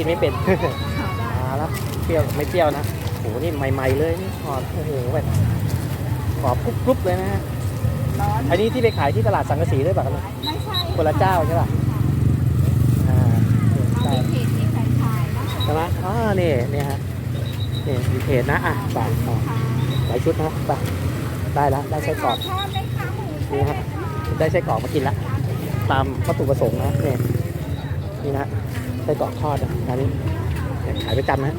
กินไม่เป็นมาแล้วเปรี้ยวไม่เปรี้ยวนะโหนี่ใหม่ ๆ เลยนี่หอมโอ้โหแบบกรอบกรุบๆเลยนะฮะร้อนอันนี้ที่ไปขายที่ตลาดสังกะสีด้วยป่ะครับไม่ใช่คนละเจ้าใช่ป่ะอ่าเราใช่มีเพจมีแฟรนไชส์นะคะใช่ไหมอ๋อนี่นี่ฮะนี่มีเพจนะอะไปต่อหลายชุดนะไปได้แล้วได้ไส้กรอกทอดไหมคะหมูนี่ฮะได้ไส้กรอกมากินละตามวัตถุประสงค์นะนี่นี่นะไส้กรอกทอดนะอันนี้ขายประจำนะ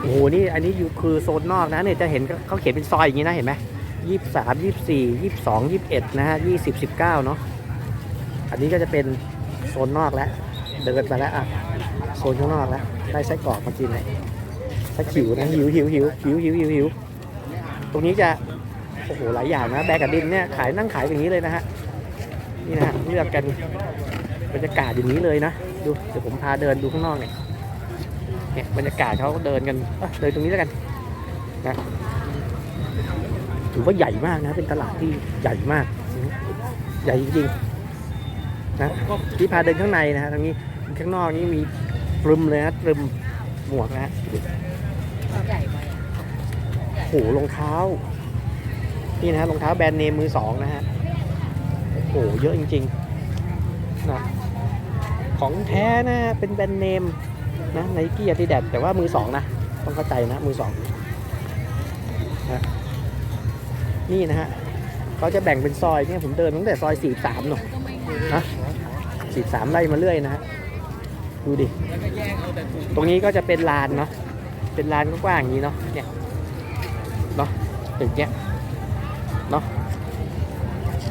โอ้โหนี่อันนี้อยู่คือโซนนอกนะเนี่ยจะเห็นเขาเขียนเป็นซอยอย่างนี้นะเห็นไหมยี่สิบสามยี่สิบสี่ยี่สิบสองยี่สิบเอ็ดนะฮะยี่สิบสิบเก้าเนาะอันนี้ก็จะเป็นโซนนอกแล้วเดินมาแล้วอะโซนข้างนอกแล้วได้ไส้กรอกมากินเลยถ้าหิวนะหิวหิวหิวหิวหิวหิวหิวตรงนี้จะโอ้โหหลายอย่างนะแบกกับดินเนี่ยขายนั่งขายอย่างนี้เลยนะฮะนี่นะฮะเลือกกันบรรยากาศอย่างนี้เลยนะ ดูเดี๋ยวผมพาเดินดูข้างนอกเนี่ยเนี่ยบรรยากาศเขาเดินกันเดินตรงนี้แล้วกันนะถือว่าใหญ่มากนะ เป็นตลาดที่ใหญ่มาก ใหญ่จริงๆนะที่พาเดินข้างในนะฮะตรงนี้ข้างนอกนี่มีตรึมเลยนะตรึมหมวกนะใหญ่ไหมโอ้โหรองเท้า นี่นะฮะรองเท้าแบรนด์เนมมือสองนะฮะโอ้โหเยอะจริงๆนะ ของแท้นะฮะเป็นแบรนด์เนมนะไนกี้อาดิดาสแต่ว่ามือสองนะต้องเข้าใจนะมือสองนะนี่นะฮะเขาจะแบ่งเป็นซอยเนี่ยผมเดินตั้งแต่ซอยสี่สามหนูนะสี่สามไล่มาเรื่อยนะฮะดูดิตรงนี้ก็จะเป็นลานเนาะเป็นลานกว้างๆอย่างนี้เนาะเนี่ยเนาะตึกเนี้ยเนาะ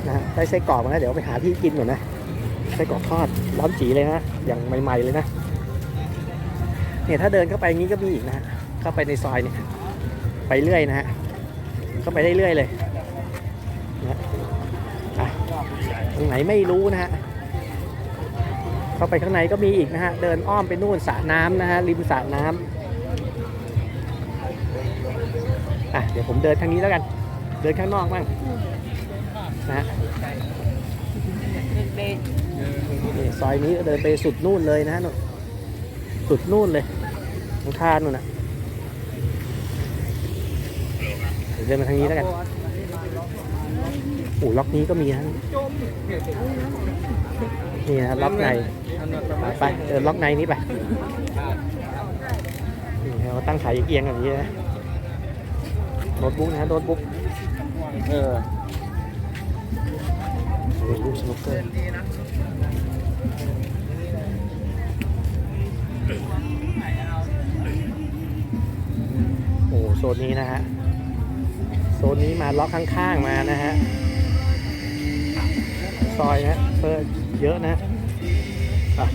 นะฮะได้ไส้กรอกมาแล้วเดี๋ยวไปหาที่กินก่อนนะ ไส้กรอกทอดร้อนจีเลยนะอย่างใหม่ๆเลยนะเนี่ยถ้าเดินเข้าไปงี้ก็มีอีกนะฮะเข้าไปในซอยเนี่ยไปเรื่อยนะฮะเข้าไปได้เรื่อยเลยนะฮะอะตรงไหนไม่รู้นะฮะเข้าไปข้างในก็มีอีกนะฮะเดินอ้อมไปนู่นสระน้ำนะฮะริมสระน้ำอะเดี๋ยวผมเดินทางนี้แล้วกัน เดินข้างนอกบ้างนะฮะ เบนนี่ซอยนี้ก็เดินไปสุดนู่นเลยนะฮะนู่นสุดนู่นเลยทางคานนู่นน่ะเดี๋ยวเดินมาทางนี้แล้วกันโอ้ล็อกนี้ก็มีนะนี่นะล็อกในไปไปเดินล็อกในนี้ไปนี่เราตั้งขายเอียงแบบนี้นะโน้ตบุ๊กนะฮะโน้ตบุ๊กเออ โอ้ยลูกสนุกเกอร์โอ้โหโซนนี้นะฮะ โซนนี้มาล็อกข้างๆมานะฮะ ซอยนะเปิดเยอะนะอะ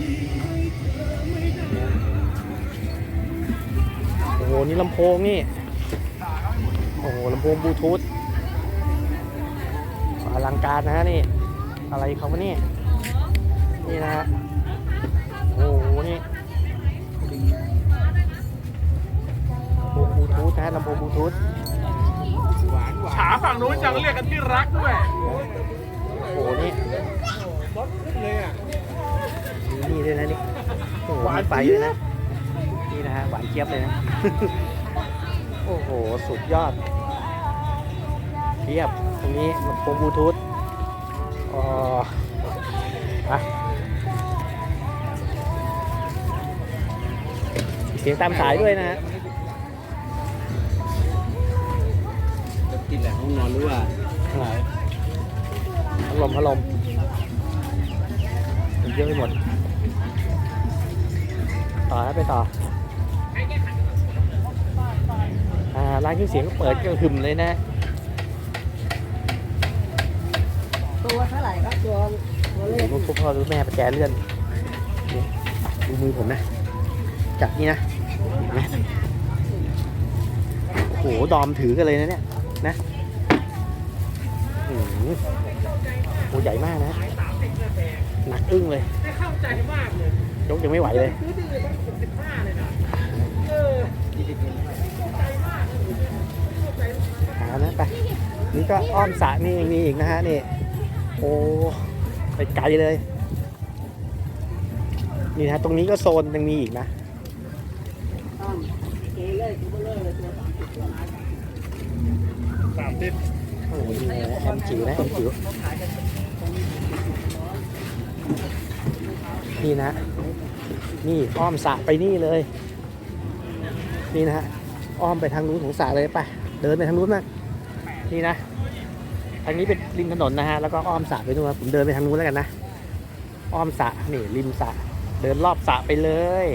โอ้โห นี่ลำโพงนี่ โอ้โหลำโพงบลูทูธอลังการนะฮะนี่ อะไรเขาวะนี่นี่นะฮะโอ้โหนี่ลำโพงบลูทูธนะฮะลำโพงบลูทูธขาฝั่งนู้นจังเรียกกันที่รักด้วยโอ้โหนี่มีนี่ด้วยนะนี่โอ้โหมีไฟด้วยนะนี่นะฮะหวานเจี๊ยบเลยนะโอ้โหสุดยอดเทียบตรงนี้ลำโพงบลูทูธ อ๋ออะเสียงตามสายด้วยนะฮะกินแหละห้องนอนหรือว่าพัดลมพัดลมมันเยอะไปหมด ต่อแล้วไปต่ออ่าร้านเครื่องเสียงก็เปิดก็หึมเลยนะ ตัวเท่าไหร่ครับตัวตัวเล็กลูกพ่อลูกแม่ประแจเลื่อนดูมือผมนะ จับนี่นะเห็นไหมโอ้โห ดอมถือกันเลยนะเนี่ย นะโอ้โหใหญ่มากนะ หนักอึ้งเลยเข้าใจมากเลยยกยังไม่ไหวเลยซื้อดีต้องสิบสิบห้าเลยนะเออหานะไปนี่ก็อ้อมสระนี่ยังมีอีกนะฮะนี่ โอ้ไปไกลเลย นี่นะตรงนี้ก็โซนยังมีอีกนะสามสิบตัวนะสามสิบโอ้โหนี่นะแอมจิ๋วนะแอมจิ๋วนี่นะ นี่อ้อมสระไปนี่เลย นี่นะฮะอ้อมไปทางนู้นของสระเลยไปเดินไปทางนู้นนะนี่นะางนี้เป็นริมถนนนะฮะ แล้วก็อ้อมสระไปนู่นผมเดินไปทางนู้นแล้วกันนะ อ้อมสระนี่ริมสระเดินรอบสระไปเลย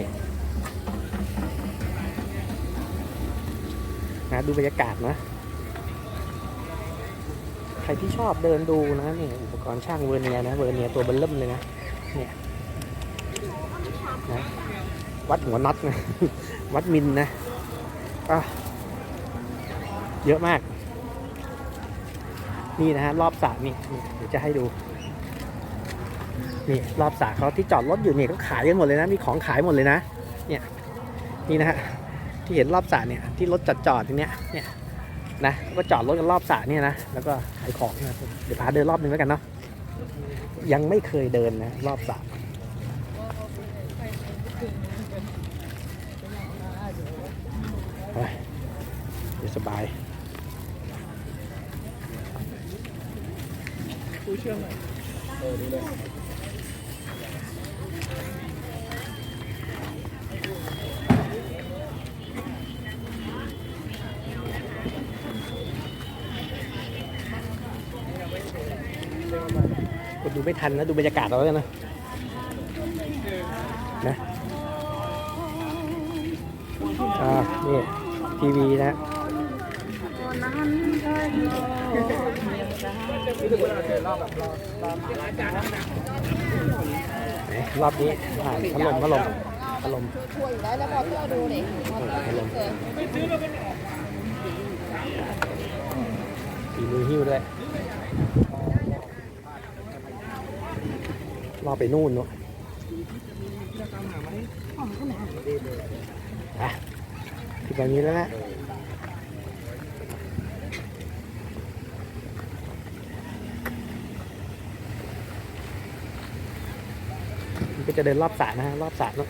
นะดูบรรยากาศนะ ใครที่ชอบเดินดูนะนี่อุปกรณ์ช่างเวอร์เนียนะเวอร์เนียตัวเบลเริ่มเลยนะเนี่ยนะวัดหัวน็อตนะ วัดมิลนะก็เยอะมาก นี่นะฮะรอบสระนี่เดี๋ยวจะให้ดูนี่รอบสระเขาที่จอดรถอยู่เนี่ยเขาขายกันหมดเลยนะมีของขายหมดเลยนะเนี่ยนี่นะฮะที่เห็นรอบสระเนี่ยที่รถจอดจอดๆอย่างเนี้ยเนี่ยนะก็จอดรถกันรอบสระเนี่ยนะแล้วก็ขายของนะเดี๋ยวพาเดินรอบนึงแล้วกันเนาะยังไม่เคยเดินนะรอบสระเดี๋ยวสบาย ผู้เชื่อมหน่อยเออดีเลยกดดูไม่ทันนะ ดูบรรยากาศเราแล้วกันนะนะอ่านี่ทีวีนะ รอบนี้อ่าพัดลมพัดลมพัดลมช่วยอยู่แล้วแล้วมอเตอร์ดูดิมอเตอร์พัดลมเกิดฝีมือหิ้วด้วยรอไปนู่นเนาะอะถึงแบบนี้แล้วนะ ก็จะเดินรอบสระนะฮะรอบสระเนาะ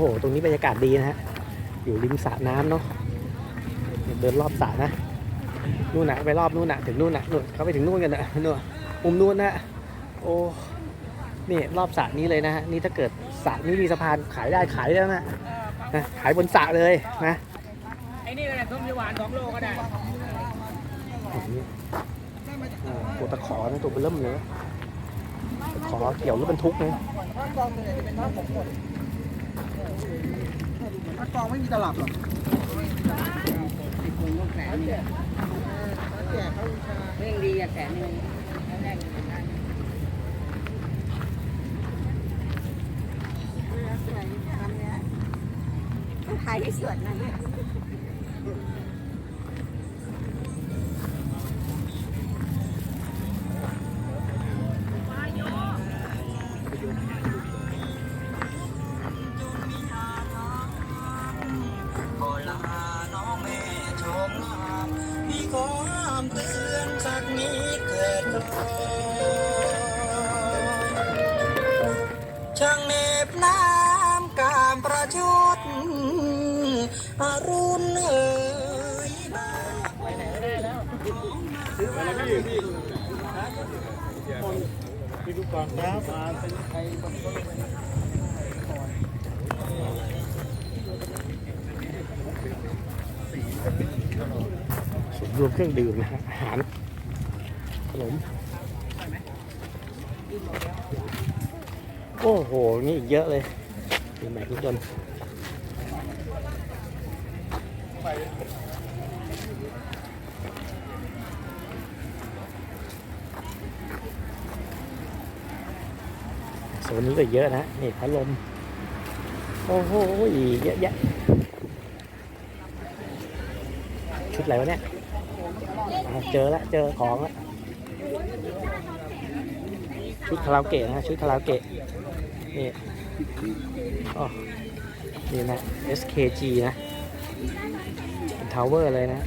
โอ้โห ตรงนี้บรรยากาศดีนะฮะ อยู่ริมสระน้ำเนาะ เดินรอบสระนะ นู่นนะไปรอบนู่นนะถึงนู่นนะนู่นเขาไปถึงนู่นกันนะนู่นมุมนู่นนะ โอ้ นี่รอบสระนี้เลยนะฮะ นี่ถ้าเกิดสระนี้มีสะพานขายได้ขายแล้วนะนะขายบนสระเลยนะไอ้นี่ก็ได้ต้มยหวานสองโลก็ได้นี่อ่าตัวตะขอนะตัวเบอเริ่มเลยตะขอเกี่ยวรถบรรทุกนะถ้ากองส่วนใหญ่จะเป็นน้ำผมหมด ถ้ากองไม่มีตลับหรอกติดคนก็แสนนึงเร่งดีอะแสนนึงแรกถ่ายให้สวนนะ ช่างเหน็บน้ำกามประชดอรุณเอ่ยบานพี่ดูก่อนครับมาเป็นส่วนรวมเครื่องดื่มนะฮะอาหาร ขนมโอ้โห นี่อีกเยอะเลยมีแม็กทุกคนโซนนี้ก็เยอะนะ นี่พัดลม โอ้โห เยอะแยะ ชุดอะไรวะเนี่ย เจอแล้วเจอของแล้ว ชุดคาราโอเกะนะ ชุดคาราโอเกะ นี่อ๋อนี่นะ SKG นะเป็นทาวเวอร์เลยนะ